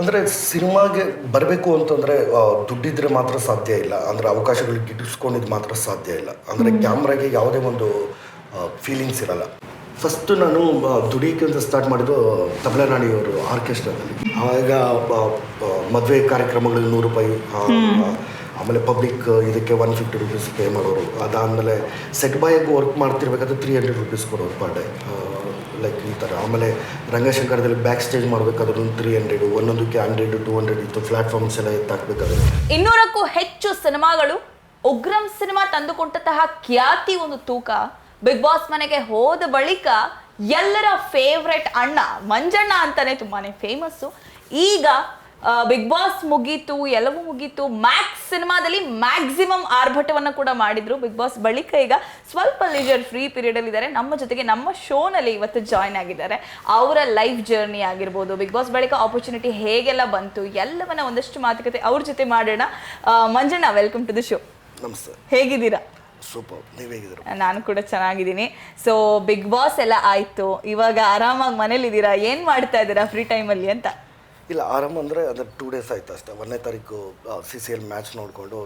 ಅಂದರೆ ಸಿನಿಮಾಗೆ ಬರಬೇಕು ಅಂತಂದರೆ ದುಡ್ಡಿದ್ರೆ ಮಾತ್ರ ಸಾಧ್ಯ ಇಲ್ಲ. ಅಂದರೆ ಅವಕಾಶಗಳು ಗಿಟ್ಟಿಸ್ಕೊಂಡಿದ್ದು ಮಾತ್ರ ಸಾಧ್ಯ ಇಲ್ಲ. ಅಂದರೆ ಕ್ಯಾಮ್ರಾಗೆ ಯಾವುದೇ ಒಂದು ಫೀಲಿಂಗ್ಸ್ ಇರಲ್ಲ. ಫಸ್ಟ್ ನಾನು ದುಡಿಕೆ ಅಂತ ಸ್ಟಾರ್ಟ್ ಮಾಡಿದ್ದು ತಮಿಳುನಾಡಿಯವರು ಆರ್ಕೆಸ್ಟ್ರಾದಲ್ಲಿ. ಆವಾಗ ಮದುವೆ ಕಾರ್ಯಕ್ರಮಗಳಿಗೆ ನೂರು ರೂಪಾಯಿ ಆಮೇಲೆ ಪಬ್ಲಿಕ್ ಇದಕ್ಕೆ ಒನ್ ಫಿಫ್ಟಿ ರುಪೀಸ್ ಪೇ ಮಾಡೋರು. ಅದಾದಮೇಲೆ ಸೆಟ್ ಬಾಯಾಗಿ ವರ್ಕ್ ಮಾಡ್ತಿರ್ಬೇಕಾದ್ರೆ ತ್ರೀ ಹಂಡ್ರೆಡ್ ರುಪೀಸ್ ಕೊಡೋರು ಪರ್ ಡೇ ಲೈಕ್ ಈ ಥರ ಆಮೇಲೆ ರಂಗಶಂಕರದಲ್ಲಿ ಬ್ಯಾಕ್ ಸ್ಟೇಜ್ ಮಾಡಬೇಕಾದ್ರೂ ತ್ರೀ ಹಂಡ್ರೆಡು ಒಂದೊಂದಕ್ಕೆ ಹಂಡ್ರೆಡ್ ಟು ಹಂಡ್ರೆಡ್ ಇತ್ತು ಪ್ಲಾಟ್ಫಾರ್ಮ್ಸ್ ಎಲ್ಲ ಎತ್ತಾಕಬೇಕಾದ್ರೆ ಇನ್ನೂರಕ್ಕೂ ಹೆಚ್ಚು ಸಿನಿಮಾಗಳು ಉಗ್ರಂ ಸಿನಿಮಾ ತಂದುಕೊಟ್ಟಂತಹ ಖ್ಯಾತಿ ಒಂದು ತೂಕ. ಬಿಗ್ ಬಾಸ್ ಮನೆಗೆ ಹೋದ ಬಳಿಕ ಎಲ್ಲರ ಫೇವ್ರೆಟ್ ಅಣ್ಣ ಮಂಜಣ್ಣ ಅಂತಾನೆ ತುಂಬಾನೇ ಫೇಮಸ್ಸು ಈಗ ಬಿಗ್ ಬಾಸ್ ಮುಗೀತು ಎಲ್ಲವೂ ಮುಗೀತು. ಮ್ಯಾಕ್ಸ್ ಸಿನಿಮಾದಲ್ಲಿ ಮ್ಯಾಕ್ಸಿಮಮ್ ಆರ್ಭಟವನ್ನು ಕೂಡ ಮಾಡಿದ್ರು ಬಿಗ್ ಬಾಸ್ ಬಳಿಕ ಈಗ ಸ್ವಲ್ಪ ಲೇಜರ್ ಫ್ರೀ ಪೀರಿಯಡ್ ಅಲ್ಲಿ ಇದ್ದಾರೆ. ನಮ್ಮ ಜೊತೆಗೆ ನಮ್ಮ ಶೋನಲ್ಲಿ ಇವತ್ತು ಜಾಯ್ನ್ ಆಗಿದ್ದಾರೆ. ಅವರ ಲೈಫ್ ಜರ್ನಿ ಆಗಿರ್ಬೋದು ಬಿಗ್ ಬಾಸ್ ಬಳಿಕ ಆಪರ್ಚುನಿಟಿ ಹೇಗೆಲ್ಲ ಬಂತು ಎಲ್ಲವನ್ನ ಒಂದಷ್ಟು ಮಾತುಕತೆ ಅವ್ರ ಜೊತೆ ಮಾಡೋಣ. Manjanna welcome to the show ನಮಸ್ತೆ. ಹೇಗಿದ್ದೀರಾ? ಸೂಪರ್. ನೀವು ಹೇಗಿದ್ದೀರ? ನಾನು ಕೂಡ ಚೆನ್ನಾಗಿದ್ದೀನಿ. ಸೊ ಬಿಗ್ ಬಾಸ್ ಎಲ್ಲ ಆಯ್ತು. ಇವಾಗ ಆರಾಮಾಗಿ ಮನೇಲಿದ್ದೀರಾ? ಏನ್ ಮಾಡ್ತಾ ಇದ್ದೀರಾ ಫ್ರೀ ಟೈಮಲ್ಲಿ ಅಂತ? ಇಲ್ಲ ಆರಂಭ ಅಂದರೆ ಅದು ಟೂ ಡೇಸ್ ಆಯಿತು ಅಷ್ಟೇ. ಒಂದನೇ ತಾರೀಕು ಸಿ ಸಿ ಎಲ್ ಮ್ಯಾಚ್ ನೋಡಿಕೊಂಡು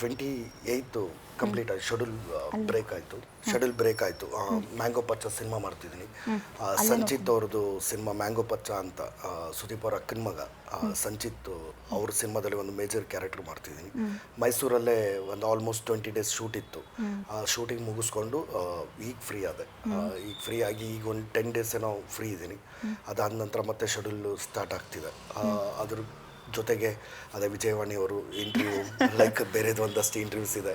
ಟ್ವೆಂಟಿ ಏಯ್ತು ಕಂಪ್ಲೀಟ್ ಆಯ್ತು. ಶೆಡ್ಯೂಲ್ ಬ್ರೇಕ್ ಆಯಿತು. ಶೆಡ್ಯೂಲ್ ಬ್ರೇಕ್ ಆಯಿತು. ಮ್ಯಾಂಗೋ ಪಚ್ಚ ಸಿನಿಮಾ ಮಾಡ್ತಿದ್ದೀನಿ. ಸಂಚಿತ್ ಅವ್ರದ್ದು ಸಿನಿಮಾ ಮ್ಯಾಂಗೋ ಪಚ್ಚ ಅಂತ ಸುದೀಪ್ ಅವ್ರ ಅಕ್ಕನ ಮಗ. ಸಂಚಿತ್ ಅವ್ರ ಸಿನಿಮಾದಲ್ಲಿ ಒಂದು ಮೇಜರ್ ಕ್ಯಾರೆಕ್ಟರ್ ಮಾಡ್ತಿದ್ದೀನಿ. ಮೈಸೂರಲ್ಲೇ ಒಂದು ಆಲ್ಮೋಸ್ಟ್ ಟ್ವೆಂಟಿ ಡೇಸ್ ಶೂಟ್ ಇತ್ತು. ಆ ಶೂಟಿಂಗ್ ಮುಗಿಸ್ಕೊಂಡು ಈಗ ಫ್ರೀ ಆದೆ. ಈಗ ಫ್ರೀ ಆಗಿ ಈಗ ಒಂದು ಟೆನ್ ಡೇಸ್ ಏನೋ ಫ್ರೀ ಇದ್ದೀನಿ ಅದಾದ ನಂತರ ಮತ್ತೆ ಶೆಡ್ಯೂಲ್ ಸ್ಟಾರ್ಟ್ ಆಗ್ತಿದೆ. ಅದ್ರ ಜೊತೆಗೆ ಅದೇ ವಿಜಯವಾಣಿ ಅವರು ಇಂಟರ್ವ್ಯೂ ಲೈಕ್ ಬೇರೆದು ಒಂದಷ್ಟು ಇಂಟರ್ವ್ಯೂಸ್ ಇದೆ.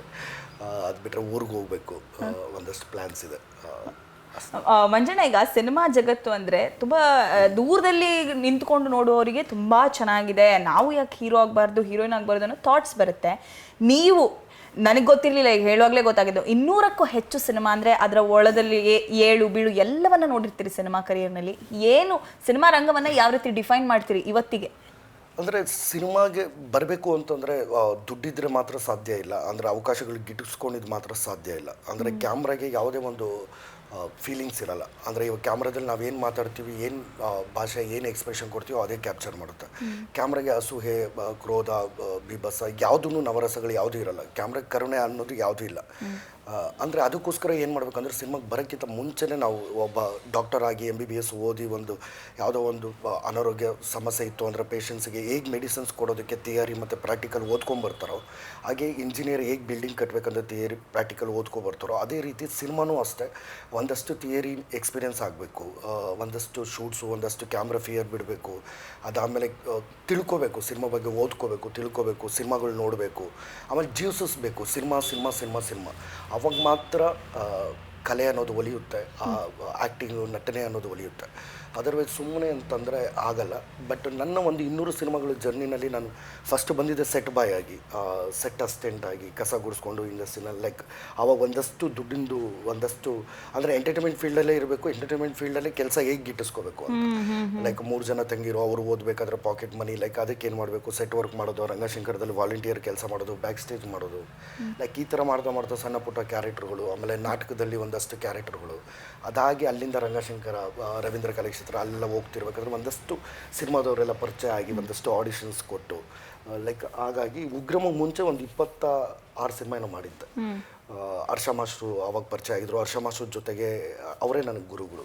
ಅದು ಬಿಟ್ಟರೆ ಊರಿಗೆ ಹೋಗಬೇಕು. ಒಂದಷ್ಟು ಪ್ಲ್ಯಾನ್ಸ್ ಇದೆ. ಮಂಜಣ್ಣ ಈಗ ಸಿನಿಮಾ ಜಗತ್ತು ಅಂದರೆ ತುಂಬ ದೂರದಲ್ಲಿ ನಿಂತ್ಕೊಂಡು ನೋಡುವವರಿಗೆ ತುಂಬ ಚೆನ್ನಾಗಿದೆ. ನಾವು ಯಾಕೆ ಹೀರೋ ಆಗಬಾರ್ದು ಹೀರೋಯಿನ್ ಆಗಬಾರ್ದು ಅನ್ನೋ ಥಾಟ್ಸ್ ಬರುತ್ತೆ. ನೀವು ನನಗೆ ಗೊತ್ತಿರಲಿಲ್ಲ ಈಗ ಹೇಳುವಾಗಲೇ ಗೊತ್ತಾಗಿದ್ದು. ಇನ್ನೂರಕ್ಕೂ ಹೆಚ್ಚು ಸಿನಿಮಾ ಅಂದರೆ ಅದರ ಒಳದಲ್ಲಿ ಏಳು ಬೀಳು ಎಲ್ಲವನ್ನ ನೋಡಿರ್ತೀರಿ ಸಿನಿಮಾ ಕರಿಯರ್ನಲ್ಲಿ ಏನು ಸಿನಿಮಾ ರಂಗವನ್ನು ಯಾವ ರೀತಿ ಡಿಫೈನ್ ಮಾಡ್ತೀರಿ ಇವತ್ತಿಗೆ? ಅಂದರೆ ಸಿನಿಮಾಗೆ ಬರಬೇಕು ಅಂತಂದರೆ ದುಡ್ಡಿದ್ರೆ ಮಾತ್ರ ಸಾಧ್ಯ ಇಲ್ಲ. ಅಂದರೆ ಅವಕಾಶಗಳು ಗಿಟ್ಟಿಸ್ಕೊಂಡಿದ್ದು ಮಾತ್ರ ಸಾಧ್ಯ ಇಲ್ಲ. ಅಂದರೆ ಕ್ಯಾಮ್ರಾಗೆ ಯಾವುದೇ ಒಂದು ಫೀಲಿಂಗ್ಸ್ ಇರಲ್ಲ. ಅಂದರೆ ಇವಾಗ ಕ್ಯಾಮ್ರಾದಲ್ಲಿ ನಾವೇನು ಮಾತಾಡ್ತೀವಿ ಏನು ಭಾಷೆ ಏನು ಎಕ್ಸ್ಪ್ರೆಷನ್ ಕೊಡ್ತೀವೋ ಅದೇ ಕ್ಯಾಪ್ಚರ್ ಮಾಡುತ್ತೆ. ಕ್ಯಾಮ್ರಾಗೆ ಅಸೂಹೆ ಕ್ರೋಧ ಬಿಬಸ ಬಿಭಸ ಯಾವುದೂ ನವರಸಗಳು ಯಾವುದೂ ಇರಲ್ಲ. ಕ್ಯಾಮ್ರಾಗೆ ಕರುಣೆ ಅನ್ನೋದು ಯಾವುದೂ ಇಲ್ಲ. ಅಂದರೆ ಅದಕ್ಕೋಸ್ಕರ ಏನು ಮಾಡಬೇಕಂದ್ರೆ ಸಿನಿಮಾಗೆ ಬರೋಕ್ಕಿಂತ ಮುಂಚೆನೇ ನಾವು ಒಬ್ಬ ಡಾಕ್ಟರ್ ಆಗಿ ಎಂ ಬಿ ಬಿ ಎಸ್ ಓದಿ ಒಂದು ಯಾವುದೋ ಒಂದು ಅನಾರೋಗ್ಯ ಸಮಸ್ಯೆ ಇತ್ತು ಅಂದರೆ ಪೇಷಂಟ್ಸ್ಗೆ ಹೇಗೆ ಮೆಡಿಸಿನ್ಸ್ ಕೊಡೋದಕ್ಕೆ ಥಿಯರಿ ಮತ್ತು ಪ್ರಾಕ್ಟಿಕಲ್ ಓದ್ಕೊಂಬರ್ತಾರೋ, ಹಾಗೆ ಇಂಜಿನಿಯರ್ ಹೇಗೆ ಬಿಲ್ಡಿಂಗ್ ಕಟ್ಟಬೇಕಂದ್ರೆ ಥಿಯರಿ ಪ್ರಾಕ್ಟಿಕಲ್ ಓದ್ಕೊಬರ್ತಾರೋ, ಅದೇ ರೀತಿ ಸಿನಿಮಾನೂ ಅಷ್ಟೇ. ಒಂದಷ್ಟು ಥಿಯರಿ ಎಕ್ಸ್ಪೀರಿಯೆನ್ಸ್ ಆಗಬೇಕು ಒಂದಷ್ಟು ಶೂಟ್ಸು ಒಂದಷ್ಟು ಕ್ಯಾಮ್ರಾ ಫಿಯರ್ ಬಿಡಬೇಕು, ಅದಾದಮೇಲೆ ತಿಳ್ಕೊಬೇಕು, ಸಿನಿಮಾ ಬಗ್ಗೆ ಓದ್ಕೋಬೇಕು, ತಿಳ್ಕೊಬೇಕು, ಸಿನಿಮಾಗಳು ನೋಡಬೇಕು, ಆಮೇಲೆ ಜೀವಿಸಿಸ್ಬೇಕು ಸಿನಿಮಾ ಸಿನಿಮಾ ಸಿನಿಮಾ ಸಿನಿಮಾ. ಅವಾಗ ಮಾತ್ರ ಕಲೆ ಅನ್ನೋದು ಒಲಿಯುತ್ತೆ ಆ ಆ್ಯಕ್ಟಿಂಗು ನಟನೆ ಅನ್ನೋದು ಒಲಿಯುತ್ತೆ. ಅದರ್ವೈಸ್ ಸುಮ್ಮನೆ ಅಂತಂದರೆ ಆಗಲ್ಲ. ಬಟ್ ನನ್ನ ಒಂದು ಇನ್ನೂರು ಸಿನಿಮಾಗಳ ಜರ್ನಿನಲ್ಲಿ ನಾನು ಫಸ್ಟ್ ಬಂದಿದ್ದೆ ಸೆಟ್ ಬಾಯ್ ಆಗಿ ಸೆಟ್ ಅಸ್ಟೆಂಟ್ ಆಗಿ ಕಸ ಗುಡಿಸ್ಕೊಂಡು ಇಂಡಸ್ಟ್ರಿನಲ್ಲಿ ಲೈಕ್ ಆವಾಗ ಒಂದಷ್ಟು ದುಡ್ಡಿಂದು ಒಂದಷ್ಟು ಅಂದರೆ ಎಂಟರ್ಟೈನ್ಮೆಂಟ್ ಫೀಲ್ಡಲ್ಲೇ ಇರಬೇಕು ಎಂಟರ್ಟೈನ್ಮೆಂಟ್ ಫೀಲ್ಡಲ್ಲೇ ಕೆಲಸ ಹೇಗೆ ಗಿಟ್ಟಿಸ್ಕೋಬೇಕು ಅಂತ ಲೈಕ್ ಮೂರು ಜನ ತಂಗಿರೋ ಅವರು ಓದಬೇಕಾದ್ರೆ ಪಾಕೆಟ್ ಮನಿ ಲೈಕ್ ಅದಕ್ಕೆ ಏನು ಮಾಡಬೇಕು? ಸೆಟ್ ವರ್ಕ್ ಮಾಡೋದು ರಂಗಶಂಕರದಲ್ಲಿ ವಾಲಂಟಿಯರ್ ಕೆಲಸ ಮಾಡೋದು ಬ್ಯಾಕ್ ಸ್ಟೇಜ್ ಮಾಡೋದು ಲೈಕ್ ಈ ಥರ ಮಾಡ್ತಾ ಮಾಡ್ತಾ ಸಣ್ಣ ಪುಟ್ಟ ಕ್ಯಾರೆಕ್ಟರ್ಗಳು ಆಮೇಲೆ ನಾಟಕದಲ್ಲಿ ಒಂದಷ್ಟು ಕ್ಯಾರೆಕ್ಟರ್ಗಳು ಅದಾಗಿ ಅಲ್ಲಿಂದ ರಂಗಶಂಕರ ರವೀಂದ್ರ ರವೀಂದ್ರ ಕಲಾಕ್ಷೇತ್ರ ಅಲ್ಲೆಲ್ಲ ಹೋಗ್ತಿರ್ಬೇಕಾದ್ರೆ ಒಂದಷ್ಟು ಸಿನಿಮಾದವರೆಲ್ಲ ಪರಿಚಯ ಆಗಿ ಒಂದಷ್ಟು ಆಡಿಷನ್ಸ್ ಕೊಟ್ಟು ಲೈಕ್ ಹಾಗಾಗಿ ಉಗ್ರಮ ಮುಂಚೆ ಒಂದು ಇಪ್ಪತ್ತ ಆರು ಸಿನಿಮಾ ಏನೋ ಮಾಡಿದ್ದೆ. ಹರ್ಷ ಮಾಸ್ಟ್ರು ಅವಾಗ ಪರಿಚಯ ಆಗಿದ್ರು. ಹರ್ಷ ಮಾಸ್ಟ್ರ ಜೊತೆಗೆ ಅವರೇ ನನಗೆ ಗುರುಗಳು.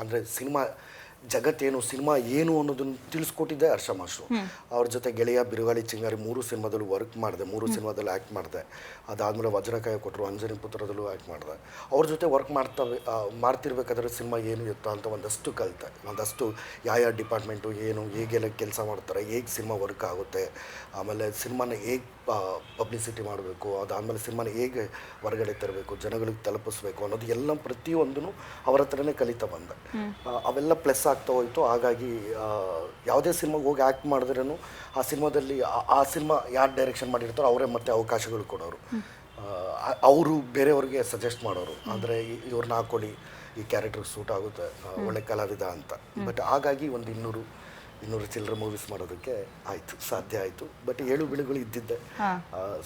ಅಂದರೆ ಸಿನಿಮಾ ಜಗತ್ತೇನು ಸಿನಿಮಾ ಏನು ಅನ್ನೋದನ್ನು ತಿಳಿಸ್ಕೊಟ್ಟಿದ್ದೆ ಹರ್ಷ ಮಾಸ್ಟ್ರು. ಅವ್ರ ಜೊತೆ ಗೆಳೆಯ ಬಿರುಗಾಳಿ ಚಿಂಗಾರಿ ಮೂರು ಸಿನಿಮಾದಲ್ಲೂ ವರ್ಕ್ ಮಾಡಿದೆ ಮೂರು ಸಿನಿಮಾದಲ್ಲೂ ಆ್ಯಕ್ಟ್ ಮಾಡಿದೆ. ಅದಾದಮೇಲೆ ವಜ್ರಕಾಯ ಕೊಟ್ಟರು ಅಂಜನಿ ಪುತ್ರದಲ್ಲೂ ಆ್ಯಕ್ಟ್ ಮಾಡಿದೆ. ಅವ್ರ ಜೊತೆ ವರ್ಕ್ ಮಾಡ್ತಾ ಆ, ಮಾಡ್ತಿರ್ಬೇಕಾದ್ರೆ ಸಿನಿಮಾ ಏನು ಇತ್ತು ಅಂತ ಒಂದಷ್ಟು ಕಲಿತೆ. ಒಂದಷ್ಟು ಯಾವ ಯಾವ ಡಿಪಾರ್ಟ್ಮೆಂಟು ಏನು ಹೇಗೆಲ್ಲ ಕೆಲಸ ಮಾಡ್ತಾರೆ ಹೇಗೆ ಸಿನಿಮಾ ವರ್ಕ್ ಆಗುತ್ತೆ ಆಮೇಲೆ ಸಿನಿಮಾನ ಹೇಗೆ ಪಬ್ಲಿಸಿಟಿ ಮಾಡಬೇಕು ಅದಾದಮೇಲೆ ಸಿನಿಮಾನ ಹೇಗೆ ಹೊರಗಡೆ ತರಬೇಕು ಜನಗಳಿಗೆ ತಲುಪಿಸ್ಬೇಕು ಅನ್ನೋದು ಎಲ್ಲ ಪ್ರತಿಯೊಂದೂ ಅವರ ಹತ್ರನೇ ಕಲಿತಾ ಬಂದೆ. ಅವೆಲ್ಲ ಪ್ಲಸ್ ಆಗ್ತಾ ಹೋಯಿತು. ಹಾಗಾಗಿ ಯಾವುದೇ ಸಿನಿಮಾಗೆ ಹೋಗಿ ಆ್ಯಕ್ಟ್ ಮಾಡಿದ್ರೂ ಆ ಸಿನಿಮಾದಲ್ಲಿ ಆ- ಸಿನಿಮಾ ಯಾರು ಡೈರೆಕ್ಷನ್ ಮಾಡಿರ್ತಾರೋ ಅವರೇ ಮತ್ತೆ ಅವಕಾಶಗಳು ಕೊಡೋರು. ಅವರು ಬೇರೆಯವ್ರಿಗೆ ಸಜೆಸ್ಟ್ ಮಾಡೋರು. ಅಂದರೆ ಇವ್ರನ್ನ ಹಾಕೊಳ್ಳಿ ಈ ಕ್ಯಾರೆಕ್ಟರ್ ಸೂಟ್ ಆಗುತ್ತೆ ಒಳ್ಳೆ ಕಲಾವಿದ ಅಂತ. ಬಟ್ ಹಾಗಾಗಿ ಒಂದು ಇನ್ನೂರು ಇನ್ನೂರು ಚಿಲ್ಲರೆ ಮೂವೀಸ್ ಮಾಡೋದಕ್ಕೆ ಆಯಿತು ಸಾಧ್ಯ ಆಯಿತು. ಬಟ್ ಏಳು ಬಿಳುಗಳು ಇದ್ದಿದ್ದೆ.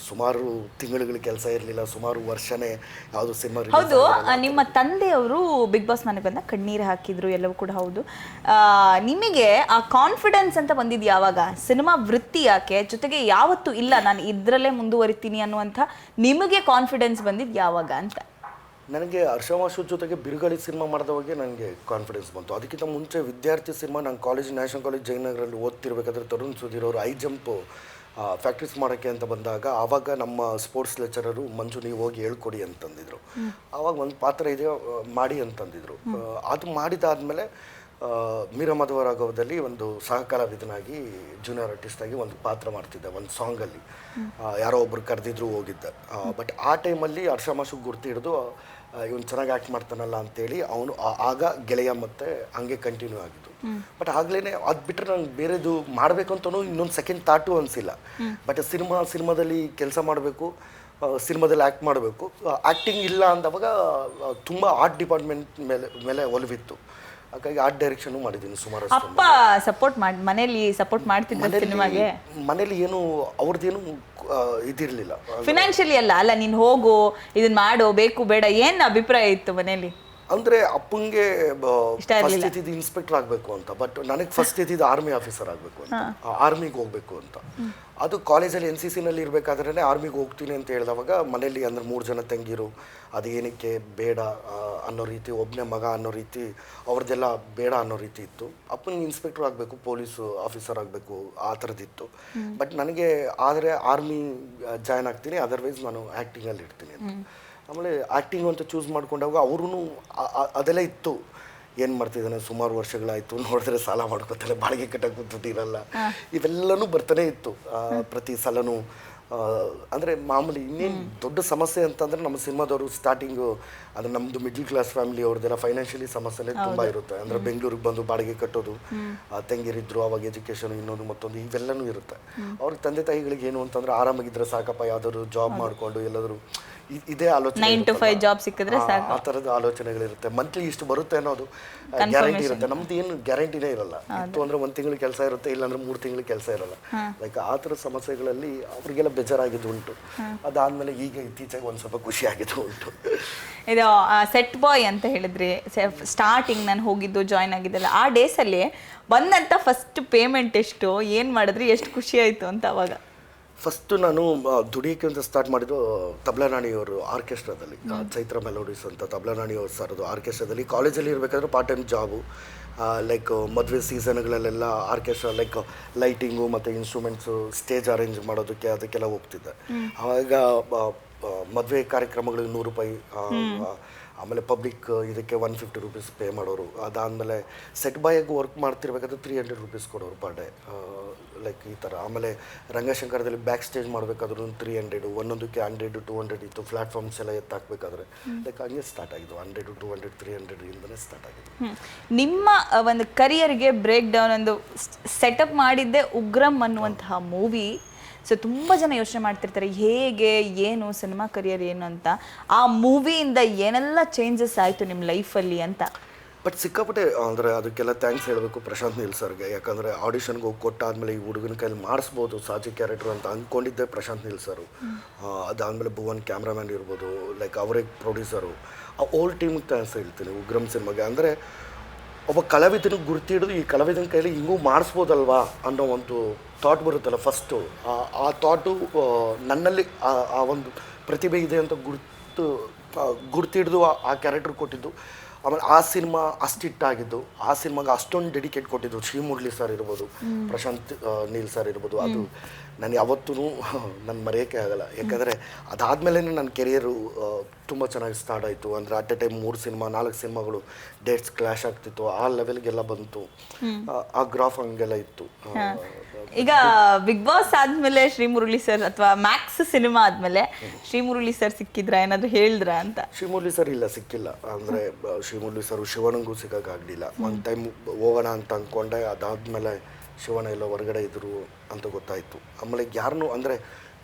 ಸುಮಾರು ತಿಂಗಳುಗಳ ಕೆಲಸ ಇರಲಿಲ್ಲ ಸುಮಾರು ವರ್ಷನೇ ಯಾವುದು ಸಿನಿಮಾ ಹೌದು ನಿಮ್ಮ ತಂದೆಯವರು ಬಿಗ್ ಬಾಸ್ ಮನೆಗೆ ಬಂದ ಕಣ್ಣೀರು ಹಾಕಿದ್ರು ಎಲ್ಲವೂ ಕೂಡ ಹೌದು. ಆ, ನಿಮಗೆ ಆ ಕಾನ್ಫಿಡೆನ್ಸ್ ಅಂತ ಬಂದಿದ್ದು ಯಾವಾಗ? ಸಿನಿಮಾ ವೃತ್ತಿ ಯಾಕೆ? ಜೊತೆಗೆ ಯಾವತ್ತೂ ಇಲ್ಲ ನಾನು ಇದರಲ್ಲೇ ಮುಂದುವರಿತೀನಿ ಅನ್ನುವಂಥ ನಿಮಗೆ ಕಾನ್ಫಿಡೆನ್ಸ್ ಬಂದಿದ್ದು ಯಾವಾಗ ಅಂತ? ನನಗೆ ಹರ್ಷವಾಸು ಜೊತೆಗೆ ಬಿರುಗಾಳಿ ಸಿನಿಮಾ ಮಾಡಿದವಾಗೆ ನನಗೆ ಕಾನ್ಫಿಡೆನ್ಸ್ ಬಂತು. ಅದಕ್ಕಿಂತ ಮುಂಚೆ ವಿದ್ಯಾರ್ಥಿ ಸಿನಿಮಾ ನಾನು ಕಾಲೇಜ್ ನ್ಯಾಷನಲ್ ಕಾಲೇಜ್ ಜಯನಗರಲ್ಲಿ ಓದ್ತಿರ್ಬೇಕಾದ್ರೆ ತರುಣ್ ಸುಧೀರ್ ಅವರು ಐ ಜಂಪು ಫ್ಯಾಕ್ಟ್ರೀಸ್ ಮಾಡೋಕ್ಕೆ ಅಂತ ಬಂದಾಗ ಆವಾಗ ನಮ್ಮ ಸ್ಪೋರ್ಟ್ಸ್ ಲೆಕ್ಚರರು ಮಂಜು ನೀವು ಹೋಗಿ ಹೇಳ್ಕೊಡಿ ಅಂತಂದಿದ್ರು. ಆವಾಗ ಒಂದು ಪಾತ್ರ ಇದೆ ಮಾಡಿ ಅಂತಂದಿದ್ರು. ಅದು ಮಾಡಿದಾದ್ಮೇಲೆ ಮೀರಮಧವ ರಾಘವದಲ್ಲಿ ಒಂದು ಸಹ ಕಲಾವಿದನಾಗಿ ಜೂನಿಯರ್ ಆರ್ಟಿಸ್ಟ್ ಆಗಿ ಒಂದು ಪಾತ್ರ ಮಾಡ್ತಿದ್ದೆ, ಒಂದು ಸಾಂಗಲ್ಲಿ ಯಾರೋ ಒಬ್ರು ಕರೆದಿದ್ರು ಹೋಗಿದ್ದೆ. ಬಟ್ ಆ ಟೈಮಲ್ಲಿ ಅರ್ಷ ಮಾಸು ಗುರ್ತು ಹಿಡಿದು ಇವನು ಚೆನ್ನಾಗಿ ಆ್ಯಕ್ಟ್ ಮಾಡ್ತಾನಲ್ಲ ಅಂತೇಳಿ ಅವನು ಆಗ ಗೆಳೆಯ ಮತ್ತೆ ಹಂಗೆ ಕಂಟಿನ್ಯೂ ಆಗಿದ್ದು. ಬಟ್ ಆಗ್ಲೇ ಅದು ಬಿಟ್ಟರೆ ನಂಗೆ ಬೇರೆದು ಮಾಡಬೇಕು ಅಂತಲೂ ಇನ್ನೊಂದು ಸೆಕೆಂಡ್ ತಾಟು ಅನಿಸಿಲ್ಲ. ಬಟ್ ಸಿನಿಮಾ, ಸಿನಿಮಾದಲ್ಲಿ ಕೆಲಸ ಮಾಡಬೇಕು ಸಿನಿಮಾದಲ್ಲಿ ಆ್ಯಕ್ಟ್ ಮಾಡಬೇಕು. ಆ್ಯಕ್ಟಿಂಗ್ ಇಲ್ಲ ಅಂದವಾಗ ತುಂಬ ಆರ್ಟ್ ಡಿಪಾರ್ಟ್ಮೆಂಟ್ ಮೇಲೆ ಮೇಲೆ ಒಲವಿತ್ತು. ಹಾಗಾಗಿ ಆರ್ಟ್ ಡೈರೆಕ್ಷನ್ ಮಾಡಿದ್ದೀನಿ ಸುಮಾರು ಅಪ್ಪ ಸಪೋರ್ಟ್ ಮಾಡಿ ಮನೇಲಿ ಸಪೋರ್ಟ್ ಮಾಡ್ತಿದ್ದ ಸಿನಿಮಾಗೆ? ಮನೇಲಿ ಏನು ಅವ್ರದ್ದೇನು ಇದಿರಲಿಲ್ಲ. ಫಿನಾನ್ಷಿಯಲಿ ಅಲ್ಲ ಅಲ್ಲ ನೀನು ಹೋಗು ಇದನ್ನ ಮಾಡು ಬೇಕು ಬೇಡ ಏನ್ ಅಭಿಪ್ರಾಯ ಇತ್ತು ಮನೇಲಿ? ಅಂದ್ರೆ ಅಪ್ಪಂಗೆ ಫಸ್ಟ್ ಇದ್ದಿದ್ದು ಇನ್ಸ್ಪೆಕ್ಟರ್ ಆಗಬೇಕು ಅಂತ ಬಟ್ ನನಗೆ ಫಸ್ಟ್ ಇದ್ದಿದ್ದು ಆರ್ಮಿ ಆಫೀಸರ್ ಆಗಬೇಕು ಅಂತ. ಆರ್ಮಿಗೆ ಹೋಗ್ಬೇಕು ಅಂತ. ಅದು ಕಾಲೇಜಲ್ಲಿ ಎನ್ ಸಿ ಸಿನಲ್ಲಿ ಇರಬೇಕಾದ್ರೆ ಆರ್ಮಿಗೆ ಹೋಗ್ತೀನಿ ಅಂತ ಹೇಳಿದವಾಗ ಮನೇಲಿ ಅಂದ್ರೆ ಮೂರು ಜನ ತಂಗಿರು ಅದು ಏನಕ್ಕೆ ಬೇಡ ಅನ್ನೋ ರೀತಿ ಒಬ್ಬನೇ ಮಗ ಅನ್ನೋ ರೀತಿ ಅವ್ರದ್ದೆಲ್ಲ ಬೇಡ ಅನ್ನೋ ರೀತಿ ಇತ್ತು. ಅಪ್ಪನ ಇನ್ಸ್ಪೆಕ್ಟರ್ ಆಗಬೇಕು ಪೊಲೀಸು ಆಫೀಸರ್ ಆಗಬೇಕು ಆ ಥರದ್ದಿತ್ತು ಬಟ್ ನನಗೆ ಆದರೆ ಆರ್ಮಿ ಜಾಯ್ನ್ ಆಗ್ತೀನಿ ಅದರ್ವೈಸ್ ನಾನು ಆ್ಯಕ್ಟಿಂಗಲ್ಲಿ ಇರ್ತೀನಿ ಅಂತ. ಆಮೇಲೆ ಆ್ಯಕ್ಟಿಂಗ್ ಅಂತ ಚೂಸ್ ಮಾಡ್ಕೊಂಡಾಗ ಅವ್ರೂ ಅದೆಲ್ಲ ಇತ್ತು. ಏನು ಮಾಡ್ತಿದ್ದಾನೆ ಸುಮಾರು ವರ್ಷಗಳಾಯಿತು ನೋಡಿದ್ರೆ ಸಾಲ ಮಾಡ್ಕೊತಾನೆ ಬಾಡಿಗೆ ಕಟ್ಟಕ್ಕೆ ಕೂತಿರಲ್ಲ ಇವೆಲ್ಲನೂ ಬರ್ತಾನೆ ಇತ್ತು. ಪ್ರತಿ ಸಲನೂ ಅಂದರೆ ಮಾಮೂಲಿ ಇನ್ನೇನು ದೊಡ್ಡ ಸಮಸ್ಯೆ ಅಂತಂದರೆ ನಮ್ಮ ಸಿನಿಮಾದವರು ಸ್ಟಾರ್ಟಿಂಗು ಅಂದರೆ ನಮ್ಮದು ಮಿಡ್ಲ್ ಕ್ಲಾಸ್ ಫ್ಯಾಮಿಲಿ ಅವ್ರದ್ದೆಲ್ಲ ಫೈನಾನ್ಷಿಯಲಿ ಸಮಸ್ಯೆನೇ ತುಂಬ ಇರುತ್ತೆ. ಅಂದರೆ ಬೆಂಗಳೂರಿಗೆ ಬಂದು ಬಾಡಿಗೆ ಕಟ್ಟೋದು ತಂಗಿರಿದ್ರು ಅವಾಗ ಎಜುಕೇಷನ್ ಇನ್ನೊಂದು ಮತ್ತೊಂದು ಇವೆಲ್ಲನೂ ಇರುತ್ತೆ. ಅವ್ರ ತಂದೆ ತಾಯಿಗಳಿಗೆ ಏನು ಅಂತಂದ್ರೆ ಆರಾಮಾಗಿದ್ದರೆ ಸಾಕಪ್ಪ ಯಾವ್ದಾದ್ರು ಜಾಬ್ ಮಾಡಿಕೊಂಡು ಎಲ್ಲಾದರೂ ಇದೇ ಆಲೋಚನೆ ನೈನ್ ಟು. ಫೈವ್ ಜಾಬ್ ಸಿಕ್ಕಿದ್ರೆ ಆ- ಆ ಥರದ ಆಲೋಚನೆಗಳಿರುತ್ತೆ. ಮಂತ್ಲಿ ಇಷ್ಟು ಬರುತ್ತೆ ಅನ್ನೋದು ಗ್ಯಾರಂಟಿ ಇರುತ್ತೆ. ನಮ್ದು ಏನು ಗ್ಯಾರಂಟಿನೇ ಇರಲ್ಲ. ಇತ್ತು ಅಂದ್ರೆ ಒಂದು ತಿಂಗಳು ಕೆಲಸ ಇರುತ್ತೆ ಇಲ್ಲಾಂದ್ರೆ ಮೂರು ತಿಂಗಳು ಕೆಲಸ ಇರಲ್ಲ. ಲೈಕ್ ಆ ಥರ ಸಮಸ್ಯೆಗಳಲ್ಲಿ ಅವ್ರಿಗೆಲ್ಲ ಬೇಜಾರಾಗಿದ್ದು ಉಂಟು. ಅದಾದ್ಮೇಲೆ ಈಗ ಇತ್ತೀಚೆಗೆ ಒಂದು ಸ್ವಲ್ಪ ಖುಷಿ ಆಗಿದ್ದು ಉಂಟು. ಇದು ಸೆಟ್ ಬಾಯ್ ಅಂತ ಹೇಳಿದ್ರಿ. ಸ್ಟಾರ್ಟಿಂಗ್ ನಾನು ಹೋಗಿದ್ದು ಜಾಯ್ನ್ ಆಗಿದ್ದಲ್ಲ ಆ ಡೇಸಲ್ಲಿ ಬಂದಂತ ಫಸ್ಟ್ ಪೇಮೆಂಟ್ ಎಷ್ಟು ಏನು ಮಾಡಿದ್ರಿ ಎಷ್ಟು ಖುಷಿ ಆಯಿತು ಅಂತ ಅವಾಗ? ಫಸ್ಟು ನಾನು ದುಡಿಕೆ ದುಡಿಯೋಕ್ಕೆ ಅಂತ ಸ್ಟಾರ್ಟ್ ಮಾಡಿದ್ದು ತಬ್ಲಾನಾಣಿಯವರು ಆರ್ಕೆಸ್ಟ್ರಾದಲ್ಲಿ. ಚೈತ್ರ ಮೆಲೋಡಿಸ್ ಅಂತ ತಬ್ಲಾನಾಣಿಯವ್ರು ಸರ್ದು ಆರ್ಕೆಸ್ಟ್ರಾದಲ್ಲಿ. ಕಾಲೇಜಲ್ಲಿ ಇರಬೇಕಾದ್ರೆ ಪಾರ್ಟ್ ಟೈಮ್ ಜಾಬು ಲೈಕ್ ಮದುವೆ ಸೀಸನ್ಗಳಲ್ಲೆಲ್ಲ ಆರ್ಕೆಸ್ಟ್ರಾ ಲೈಕ್ ಲೈಟಿಂಗು ಮತ್ತು ಇನ್ಸ್ಟ್ರೂಮೆಂಟ್ಸು ಸ್ಟೇಜ್ ಅರೇಂಜ್ ಮಾಡೋದಕ್ಕೆ ಅದಕ್ಕೆಲ್ಲ ಹೋಗ್ತಿದ್ದೆ. ಆವಾಗ ಮದುವೆ ಕಾರ್ಯಕ್ರಮಗಳಿಗೆ ನೂರು ರೂಪಾಯಿ ಆಮೇಲೆ ಪಬ್ಲಿಕ್ ಇದಕ್ಕೆ ಒನ್ ಫಿಫ್ಟಿ ರುಪೀಸ್ ಪೇ ಮಾಡೋರು. ಅದಾದಮೇಲೆ ಸೆಟ್ ಬಾಯಾಗಿ ವರ್ಕ್ ಮಾಡ್ತಿರ್ಬೇಕಾದ್ರೆ ತ್ರೀ ಹಂಡ್ರೆಡ್ ರುಪೀಸ್ ಕೊಡೋರು ಪರ್ ಡೇ ಲೈಕ್ ಈ ಥರ ಆಮೇಲೆ ರಂಗಶಂಕರದಲ್ಲಿ ಬ್ಯಾಕ್ ಸ್ಟೇಜ್ ಮಾಡಬೇಕಾದ್ರೂ ತ್ರೀ ಹಂಡ್ರೆಡು ಒಂದೊಂದಕ್ಕೆ ಹಂಡ್ರೆಡ್ ಟು ಹಂಡ್ರೆಡ್ ಇತ್ತು ಪ್ಲಾಟ್ಫಾರ್ಮ್ಸ್ ಎಲ್ಲ ಎತ್ತಾಕಬೇಕಾದ್ರೆ. ಲೈಕ್ ಹಂಗೆ ಸ್ಟಾರ್ಟ್ ಆಗಿದ್ದು. Hundred two hundred three hundred ಇಂದನೇ start ಆಗಿದ್ದು. ನಿಮ್ಮ ಒಂದು ಕರಿಯರ್ಗೆ ಬ್ರೇಕ್ ಡೌನ್ ಒಂದು ಸೆಟಪ್ ಮಾಡಿದ್ದೆ ಉಗ್ರಂ ಅನ್ನುವಂತಹ ಮೂವಿ ಸೊ ತುಂಬ ಜನ ಯೋಚನೆ ಮಾಡ್ತಿರ್ತಾರೆ ಹೇಗೆ ಏನು ಸಿನಿಮಾ ಕರಿಯರ್ ಏನು ಅಂತ. ಆ ಮೂವಿಯಿಂದ ಏನೆಲ್ಲ ಚೇಂಜಸ್ ಆಯಿತು ನಿಮ್ಮ ಲೈಫಲ್ಲಿ ಅಂತ? ಬಟ್ ಸಿಕ್ಕಾಪಟ್ಟೆ, ಅಂದರೆ ಅದಕ್ಕೆಲ್ಲ ಥ್ಯಾಂಕ್ಸ್ ಹೇಳಬೇಕು ಪ್ರಶಾಂತ್ ನೀಲ್ ಸರ್ಗೆ. ಯಾಕಂದರೆ ಆಡಿಷನ್ಗೆ ಹೋಗಿ ಕೊಟ್ಟಾದ್ಮೇಲೆ ಈ ಹುಡುಗನ ಕೈಲಿ ಮಾಡಿಸ್ಬೋದು, ಸಾಜಿ ಕ್ಯಾರೆಕ್ಟರ್ ಅಂತ ಅಂದ್ಕೊಂಡಿದ್ದೆ ಪ್ರಶಾಂತ್ ನೀಲ್ ಸರು. ಅದಾದಮೇಲೆ ಭುವನ್ ಕ್ಯಾಮ್ರಾಮ್ಯಾನ್ ಇರ್ಬೋದು ಲೈಕ್ ಅವರೇ ಪ್ರೊಡ್ಯೂಸರು ಆ ಓಲ್ ಟೀಮಿಗೆ ಥ್ಯಾಂಕ್ಸ್ ಹೇಳ್ತೀನಿ ಉಗ್ರಂ ಸಿನಿಮಾಗೆ. ಅಂದರೆ ಒಬ್ಬ ಕಲಾವಿದನ ಗುರುತಿಡಿದು ಈ ಕಲಾವಿದನ ಕೈಲಿ ಹಿಂಗೂ ಮಾಡಿಸ್ಬೋದಲ್ವಾ ಅನ್ನೋ ಒಂದು ಥಾಟ್ ಬರುತ್ತಲ್ಲ ಫಸ್ಟು ಆ ಥಾಟು ನನ್ನಲ್ಲಿ ಆ- ಆ ಒಂದು ಪ್ರತಿಭೆ ಇದೆ ಅಂತ ಗುರ್ತು ಗುರ್ತಿಡಿದು ಆ ಕ್ಯಾರೆಕ್ಟರ್ ಕೊಟ್ಟಿದ್ದು. ಆಮೇಲೆ ಆ ಸಿನಿಮಾ ಅಷ್ಟಿಟ್ಟಾಗಿದ್ದು ಆ ಸಿನಿಮಾಗೆ ಅಷ್ಟೊಂದು ಡೆಡಿಕೇಟ್ ಕೊಟ್ಟಿದ್ದು ಶ್ರೀಮುರಳಿ ಸರ್ ಇರ್ಬೋದು ಪ್ರಶಾಂತ್ ನೀಲ್ ಸರ್ ಇರ್ಬೋದು. ಅದು ನಾನು ಯಾವತ್ತೂ ನನ್ನ ಮರೆಯೋಕ್ಕೆ ಆಗಲ್ಲ. ಯಾಕಂದರೆ ಅದಾದಮೇಲೆ ನನ್ನ ಕೆರಿಯರು ತುಂಬ ಚೆನ್ನಾಗಿ ಸ್ಟಾರ್ಟ್ ಆಯಿತು. ಅಂದರೆ ಅಟ್ ಎ ಟೈಮ್ ಮೂರು ಸಿನಿಮಾ ನಾಲ್ಕು ಸಿನಿಮಾಗಳು ಡೇಟ್ಸ್ ಕ್ಲಾಶ್ ಆಗ್ತಿತ್ತು. ಆ ಲೆವೆಲ್ಗೆಲ್ಲ ಬಂತು. ಆ- ಗ್ರಾಫ್ ಹಂಗೆಲ್ಲ ಇತ್ತು. ಈಗ ಬಿಗ್ ಬಾಸ್ ಆದ್ಮೇಲೆ ಶ್ರೀ ಮುರುಳಿ ಸರ್ ಅಥವಾ ಮ್ಯಾಕ್ಸ್ ಸಿನಿಮಾ ಆದ್ಮೇಲೆ ಶ್ರೀ ಮುರುಳಿ ಸರ್ ಸಿಕ್ಕಿದ್ರ? ಏನಾದ್ರು ಹೇಳಿದ್ರ ಅಂತ? ಶ್ರೀಮುರಳಿ ಸರ್ ಇಲ್ಲ, ಸಿಕ್ಕಿಲ್ಲ. ಅಂದರೆ, ಶ್ರೀಮುರಳಿ ಸರ್ ಶಿವನಿಗೂ ಸಿಗೋಕ್ಕಾಗಲಿಲ್ಲ. ಒಂದು ಟೈಮ್ ಹೋಗೋಣ ಅಂತ ಅಂದ್ಕೊಂಡೆ ಅದಾದ್ಮೇಲೆ ಶಿವನ ಎಲ್ಲ ಹೊರಗಡೆ ಇದ್ರು ಅಂತ ಗೊತ್ತಾಯಿತು. ಆಮೇಲೆ ಯಾರನ್ನೂ ಅಂದರೆ,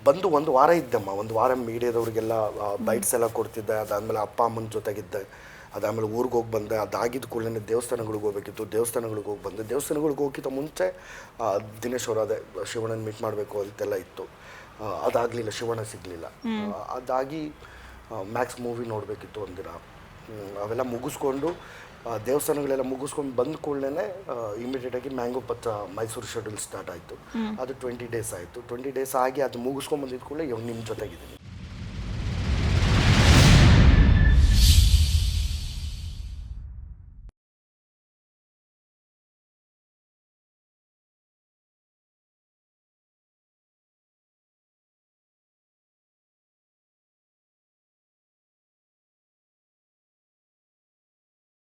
ಬಂದು ಒಂದು ವಾರ ಇದ್ದಮ್ಮ. ಒಂದು ವಾರ ಮೀಡಿಯಾದವ್ರಿಗೆಲ್ಲ ಬೈಟ್ಸ್ ಎಲ್ಲ ಕೊಡ್ತಿದ್ದೆ. ಅದಾದಮೇಲೆ ಅಪ್ಪ ಅಮ್ಮನ ಜೊತೆಗಿದ್ದೆ. ಅದಾದಮೇಲೆ ಊರಿಗೆ ಹೋಗಿ ಬಂದೆ. ಅದಾಗಿದ್ದ ಕೂಡಲೇ ದೇವಸ್ಥಾನಗಳಿಗೆ ಹೋಗ್ಬೇಕಿತ್ತು. ದೇವಸ್ಥಾನಗಳಿಗೆ ಹೋಗಿ ಬಂದೆ. ದೇವಸ್ಥಾನಗಳಿಗೆ ಹೋಗಿಂತ ಮುಂಚೆ ಆ, ದಿನೇಶ್ ಅದೇ ಶಿವಣ್ಣನ ಮೀಟ್ ಮಾಡಬೇಕು ಅಂತೆಲ್ಲ ಇತ್ತು. ಅದಾಗಲಿಲ್ಲ. ಶಿವಣ್ಣ ಸಿಗಲಿಲ್ಲ. ಅದಾಗಿ ಮ್ಯಾಕ್ಸ್ ಮೂವಿ ನೋಡಬೇಕಿತ್ತು ಒಂದಿನ. ಅವೆಲ್ಲ ಮುಗಿಸ್ಕೊಂಡು ದೇವಸ್ಥಾನಗಳೆಲ್ಲ ಮುಗಿಸ್ಕೊಂಡು ಬಂದ ಕೂಡಲೇ ಇಮಿಡಿಯೇಟಾಗಿ ಮ್ಯಾಂಗೋ ಪತ್ತ ಮೈಸೂರು ಶೆಡ್ಯೂಲ್ ಸ್ಟಾರ್ಟ್ ಆಯಿತು. ಅದು ಟ್ವೆಂಟಿ ಡೇಸ್ ಆಯಿತು. ಟ್ವೆಂಟಿ ಡೇಸ್ ಆಗಿ ಅದು ಮುಗಿಸ್ಕೊಂಡು ಬಂದಿದ್ದ ಕೂಡಲೇ ಇವಾಗ ನಿಮ್ಮ ಜೊತೆಗಿದ್ದೀನಿ.